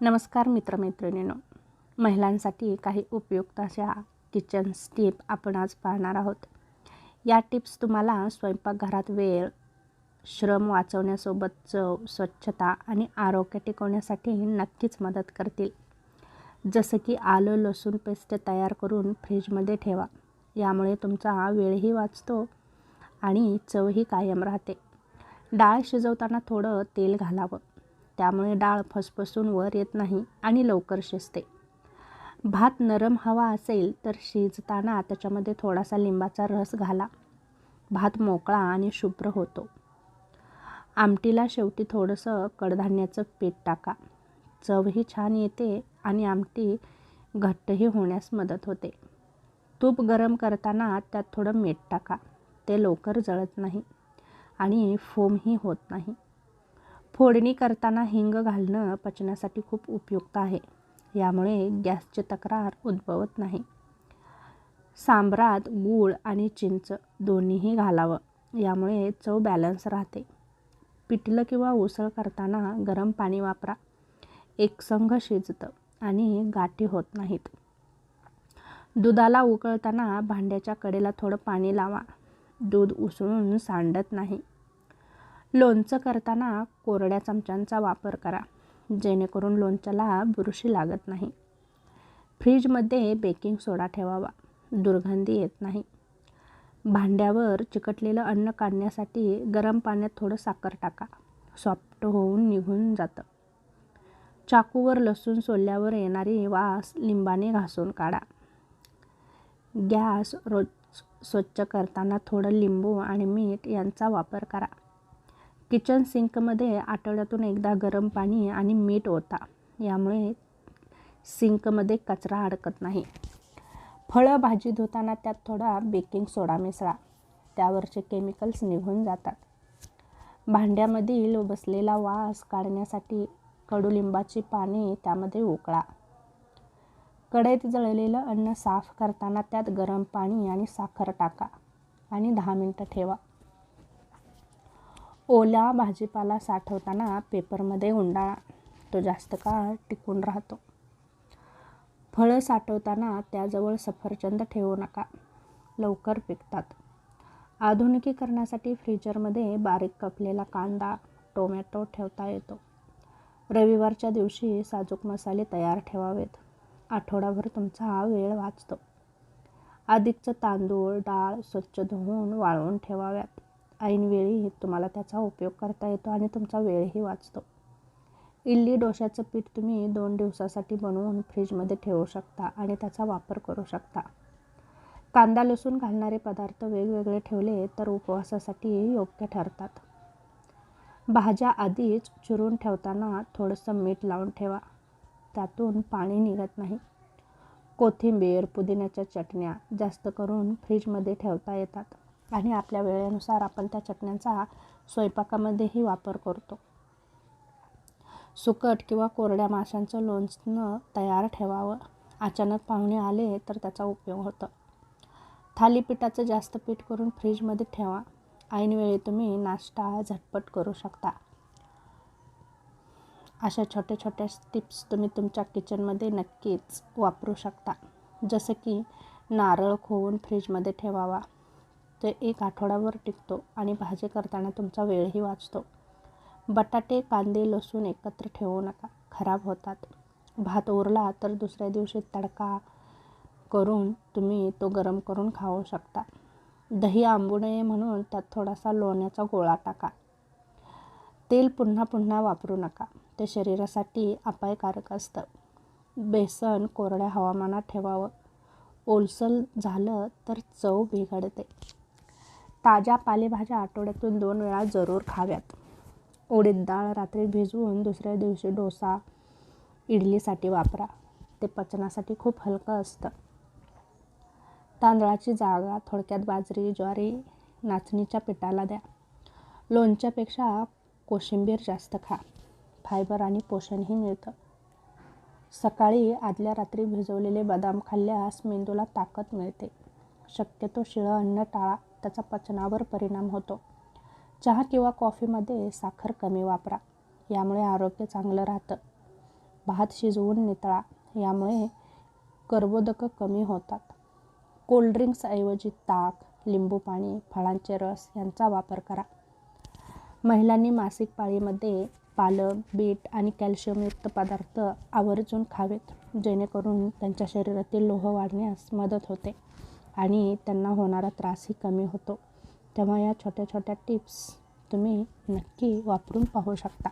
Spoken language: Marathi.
नमस्कार मित्रमैत्रिणींनो. महिलांसाठी काही उपयुक्त अशा किचन टिप आपण आज पाहणार आहोत. या टिप्स तुम्हाला स्वयंपाकघरात वेळ श्रम वाचवण्यासोबत चव स्वच्छता आणि आरोग्य टिकवण्यासाठी नक्कीच मदत करतील. जसं की आलं लसूण पेस्ट तयार करून फ्रीजमध्ये ठेवा. यामुळे तुमचा वेळही वाचतो आणि चवही कायम राहते. डाळ शिजवताना थोडं तेल घालावं. त्यामुळे डाळ फसफसून वर येत नाही आणि लवकर शिजते. भात नरम हवा असेल तर शिजताना त्याच्यामध्ये थोडासा लिंबाचा रस घाला. भात मोकळा आणि शुभ्र होतो. आमटीला शेवटी थोडंसं कडधान्याचं पीठ टाका. चवही छान येते आणि आमटी घट्टही होण्यास मदत होते. तूप गरम करताना त्यात थोडं मीठ टाका. ते लवकर जळत नाही आणि फोमही होत नाही. फोडणी करताना हिंग घालणं पचनासाठी खूप उपयुक्त आहे. यामुळे गॅसची तक्रार उद्भवत नाही. सांबरात गूळ आणि चिंच दोन्हीही घालावं यामुळे चव बॅलन्स राहते. पिठलं किंवा उसळ करताना गरम पाणी वापरा. एकसंघ शिजतं आणि गाठी होत नाहीत. दुधाला उकळताना भांड्याच्या कडेला थोडं पाणी लावा. दूध उसळून सांडत नाही. लोणचं करताना कोरड्या चमच्यांचा वापर करा जेणेकरून लोणच्याला बुरशी लागत नाही. फ्रीजमध्ये बेकिंग सोडा ठेवावा दुर्गंधी येत नाही. भांड्यावर चिकटलेलं अन्न काढण्यासाठी गरम पाण्यात थोडं साखर टाका सॉफ्ट होऊन निघून जातं. चाकूवर लसूण सोलल्यावर येणारी वास लिंबाने घासून काढा. गॅस रोज स्वच्छ करताना थोडं लिंबू आणि मीठ यांचा वापर करा. किचन सिंकमध्ये आठवड्यातून एकदा गरम पाणी आणि मीठ ओता. यामुळे सिंकमध्ये कचरा अडकत नाही. फळं भाजी धुताना त्यात थोडा बेकिंग सोडा मिसळा. त्यावरचे केमिकल्स निघून जातात. भांड्यामधील बसलेला वास काढण्यासाठी कडुलिंबाची पाने त्यामध्ये उकळा. कढईत जळलेलं अन्न साफ करताना त्यात गरम पाणी आणि साखर टाका आणि दहा मिनटं ठेवा. ओला भाजीपाला साठवताना पेपरमध्ये गुंडाळा तो जास्त काळ टिकून राहतो. फळं साठवताना त्याजवळ सफरचंद ठेवू नका लवकर पिकतात. आधुनिकीकरणासाठी फ्रीजरमध्ये बारीक कपलेला कांदा टोमॅटो ठेवता येतो. रविवारच्या दिवशी साजूक मसाले तयार ठेवावेत. आठवडाभर तुमचा वेळ वाचतो. अधिकचं तांदूळ डाळ स्वच्छ धुवून वाळवून ठेवाव्यात. ऐनवेळी तुम्हाला त्याचा उपयोग करता येतो आणि तुमचा वेळही वाचतो. इडली डोश्याचं पीठ तुम्ही दोन दिवसासाठी बनवून फ्रीजमध्ये ठेवू शकता आणि त्याचा वापर करू शकता. कांदा लसूण घालणारे पदार्थ वेगवेगळे ठेवले तर उपवासासाठी योग्य ठरतात. भाज्या आधीच चिरून ठेवताना थोडंसं मीठ लावून ठेवा. त्यातून पाणी निघत नाही. कोथिंबीर पुदिन्याच्या चटण्या जास्त करून फ्रीजमध्ये ठेवता येतात. आणि आपल्या वेळेनुसार आपण त्या चटण्यांचा स्वयंपाकामध्येही वापर करतो. सुकट किंवा कोरड्या माशांचं लोणचं तयार ठेवावं. अचानक पाहुणे आले तर त्याचा उपयोग होतो. थालीपीठाचं जास्त पीठ करून फ्रीजमध्ये ठेवा. ऐनवेळी तुम्ही नाश्ता झटपट करू शकता. अशा छोट्या छोट्या टिप्स तुम्ही तुमच्या किचनमध्ये नक्कीच वापरू शकता. जसं की नारळ खोवून फ्रीजमध्ये ठेवावा. ते एक आठवड्यावर टिकतो आणि भाजी करताना तुमचा वेळही वाचतो. बटाटे कांदे लसूण एकत्र ठेवू नका. खराब होतात. भात उरला तर दुसऱ्या दिवशी तडका करून तुम्ही तो गरम करून खाऊ शकता. दही आंबू नये म्हणून त्यात थोडासा लोण्याचा गोळा टाका. तेल पुन्हा पुन्हा वापरू नका. ते शरीरासाठी अपायकारक असतं. बेसन कोरड्या हवामानात ठेवावं. ओलसल झालं तर चव बिघडते. ताज्या पालेभाज्या आठवड्यातून दोन वेळा जरूर खाव्यात. उडीद डाळ रात्री भिजवून दुसऱ्या दिवशी डोसा इडलीसाठी वापरा. ते पचनासाठी खूप हलकं असतं. तांदळाची जागा थोडक्यात बाजरी ज्वारी नाचणीच्या पिठाला द्या. लोणच्यापेक्षा कोशिंबीर जास्त खा. फायबर आणि पोषणही मिळतं. सकाळी आदल्या रात्री भिजवलेले बदाम खाल्ल्यास मेंदूला ताकद मिळते. शक्यतो शिळं अन्न टाळा. त्याचा पचनावर परिणाम होतो. चहा किंवा कॉफीमध्ये साखर कमी वापरा यामुळे आरोग्य चांगलं राहतं. भात शिजवून नितळा यामुळे कर्बोदकं कमी होतात. कोल्ड्रिंक्सऐवजी ताक लिंबू पाणी फळांचे रस यांचा वापर करा. महिलांनी मासिक पाळीमध्ये पालक बीट आणि कॅल्शियमयुक्त पदार्थ आवर्जून खावेत जेणेकरून त्यांच्या शरीरातील लोह वाढण्यास मदत होते. आणि त्यांना होणारा त्रासही कमी होतो. तेव्हा या छोट्या छोट्या टिप्स तुम्ही नक्की वापरून पाहू शकता.